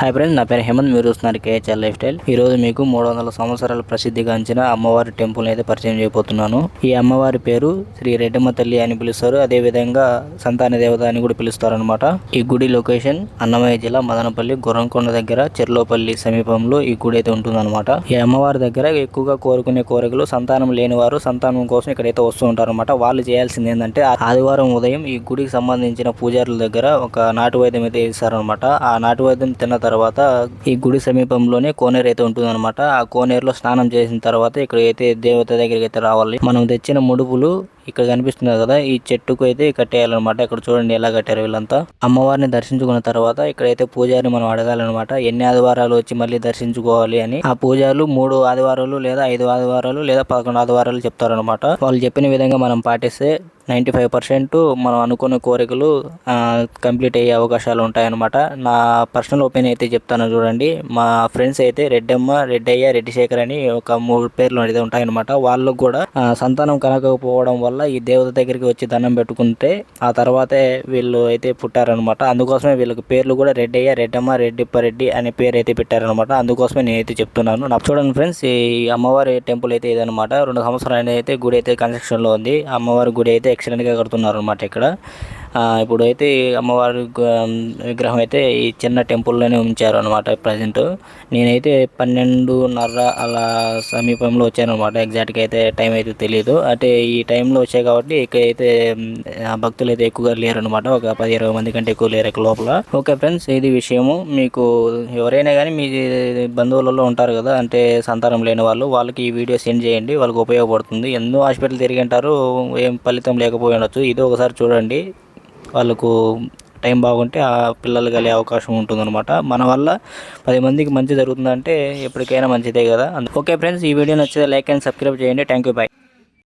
Hi friends నా పేరు హేమంత్. మీరు చూస్తున్నారు కేహెచ్ఎల్ లైఫ్ స్టైల్. ఈ రోజు మీకు మూడు వందల సంవత్సరాల ప్రసిద్ధిగాంచిన అమ్మవారి టెంపుల్ అయితే పరిచయం చేయబోతున్నాను. ఈ అమ్మవారి పేరు శ్రీ రెడ్డమ్మ తల్లి అని పిలుస్తారు. అదే విధంగా సంతాన దేవత అని కూడా పిలుస్తారు అనమాట ఈ గుడి లొకేషన్ అన్నమయ్య జిల్లా మదనపల్లి గుర్రంకొండ దగ్గర చెర్లోపల్లి సమీపంలో ఈ గుడి అయితే ఉంటుందన్నమాట. ఈ అమ్మవారి దగ్గర ఎక్కువగా కోరుకునే కోరికలు సంతానం లేని వారు సంతానం కోసం ఇక్కడైతే వస్తూ ఉంటారు అనమాట వాళ్ళు చేయాల్సింది ఏంటంటే ఆదివారం ఉదయం ఈ గుడికి సంబంధించిన పూజారుల దగ్గర ఒక నాటు వైద్యం అయితే ఇస్తారనమాట ఆ నాటు వైద్యం తిన్న తర్వాత ఈ గుడి సమీపంలోనే కోనేరు అయితే ఉంటుందన్నమాట. ఆ కోనేరులో స్నానం చేసిన తర్వాత ఇక్కడ అయితే దేవత దగ్గరికి అయితే రావాలి. మనం తెచ్చిన ముడుపులు ఇక్కడ కనిపిస్తుంది కదా ఈ చెట్టుకు అయితే కట్టేయాలన్నమాట. ఇక్కడ చూడండి ఎలా కట్టారు వీళ్ళంతా. అమ్మవారిని దర్శించుకున్న తర్వాత ఇక్కడైతే పూజారిని మనం అడగాలన్నమాట. ఎన్ని ఆదివారాలు వచ్చి మళ్ళీ దర్శించుకోవాలి అని. ఆ పూజారులు మూడు ఆదివారాలు లేదా ఐదు ఆదివారాలు లేదా పదకొండు ఆదివారాలు చెప్తారనమాట వాళ్ళు చెప్పిన విధంగా మనం పాటిస్తే నైంటీ ఫైవ్ పర్సెంట్ మనం అనుకున్న కోరికలు కంప్లీట్ అయ్యే అవకాశాలు ఉంటాయన్నమాట. నా పర్సనల్ ఒపీనియన్ అయితే చెప్తాను చూడండి. మా ఫ్రెండ్స్ అయితే రెడ్డమ్మ రెడ్డయ్య రెడ్డి శేఖర్ అని ఒక మూడు పేర్లు అయితే ఉంటాయన్నమాట. వాళ్ళకు కూడా సంతానం కలగకపోవడం వల్ల ఈ దేవత దగ్గరికి వచ్చి దండం పెట్టుకుంటే ఆ తర్వాతే వీళ్ళు అయితే పుట్టారనమాట అందుకోసమే వీళ్ళకి పేర్లు కూడా రెడ్డయ్య రెడ్డమ్మ రెడ్డిప్ప రెడ్డి అనే పేరు అయితే పెట్టారనమాట అందుకోసమే నేనైతే చెప్తున్నాను. నాకు చూడండి ఫ్రెండ్స్ ఈ అమ్మవారి టెంపుల్ అయితే ఇదనమాట రెండు సంవత్సరాలు అయితే గుడి అయితే కన్స్ట్రక్షన్లో ఉంది. అమ్మవారి గుడి అయితే ఎక్సలెంట్గా కడుతున్నారు అనమాట ఇక్కడ. ఇప్పుడు అయితే అమ్మవారి విగ్రహం అయితే ఈ చిన్న టెంపుల్లోనే ఉంచారు అనమాట ప్రజెంట్ నేనైతే పన్నెండున్నర అలా సమీపంలో వచ్చాను అనమాట ఎగ్జాక్ట్గా అయితే టైం అయితే తెలియదు అంటే ఈ టైంలో వచ్చాయి కాబట్టి ఇక్కడ అయితే భక్తులు అయితే ఎక్కువగా లేరు అనమాట ఒక పది ఇరవై మంది కంటే ఎక్కువ లేరు ఇక్కడ లోపల. ఓకే ఫ్రెండ్స్ ఇది విషయము. మీకు ఎవరైనా కానీ మీ బంధువులలో ఉంటారు కదా అంటే సంతానం లేని వాళ్ళు వాళ్ళకి ఈ వీడియో సెండ్ చేయండి. వాళ్ళకి ఉపయోగపడుతుంది. ఎన్నో హాస్పిటల్ తిరిగి ఉంటారు ఏం ఫలితం లేకపోయి ఉండొచ్చు. ఇది ఒకసారి చూడండి. వాళ్ళకు టైం బాగుంటే ఆ పిల్లలు కలిగే అవకాశం ఉంటుందన్నమాట. మన వల్ల పది మందికి మంచి జరుగుతుందంటే ఎప్పటికైనా మంచిదే కదా. ఓకే ఫ్రెండ్స్ ఈ వీడియో నచ్చితే లైక్ అండ్ సబ్స్క్రైబ్ చేయండి. Thank you bye.